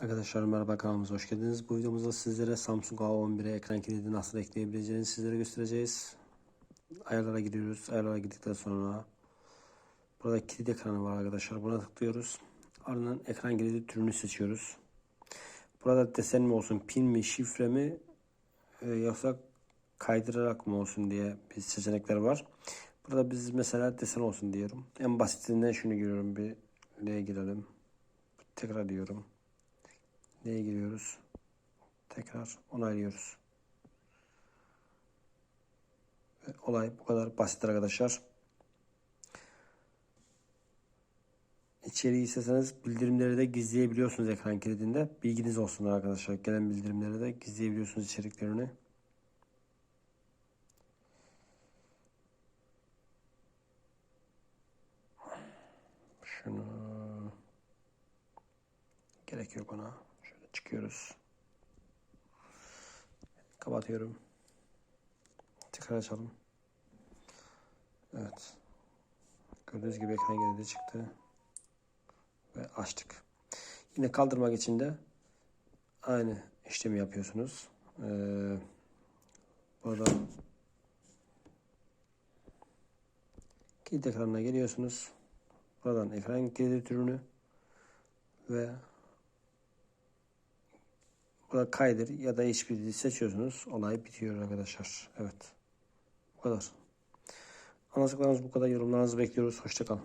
Arkadaşlar merhaba kanalımıza hoş geldiniz. Bu videomuzda sizlere Samsung A11'e ekran kilidi nasıl ekleyebileceğinizi sizlere göstereceğiz. Ayarlara giriyoruz. Ayarlara girdikten sonra burada kilit ekranı var arkadaşlar. Buna tıklıyoruz. Ardından ekran kilidi türünü seçiyoruz. Burada desen mi olsun, pin mi, şifre mi e, yoksa kaydırarak mı olsun diye bir seçenekler var. Burada biz mesela desen olsun diyorum. En basitinden şunu giriyorum bir L'ye girelim. Tekrar diyorum. Neye giriyoruz? Tekrar onaylıyoruz. Ve olay bu kadar basit arkadaşlar. İçeriği isteseniz bildirimleri de gizleyebiliyorsunuz ekran kilidinde. Bilginiz olsun arkadaşlar. Gelen bildirimleri de gizleyebiliyorsunuz içeriklerini. Şunu gerek yok ona. Çıkıyoruz. Kapatıyorum. Tekrar açalım. Evet. Gördüğünüz gibi ekran geride çıktı. Ve açtık. Yine kaldırmak için de aynı işlemi yapıyorsunuz. Ee, burada kilit ekranına geliyorsunuz. Buradan ekran kilidi türünü ve burada kaydır ya da hiçbirini seçiyorsunuz. Olay bitiyor arkadaşlar. Evet. Bu kadar. Anlattıklarımız bu kadar. Yorumlarınızı bekliyoruz. Hoşçakalın.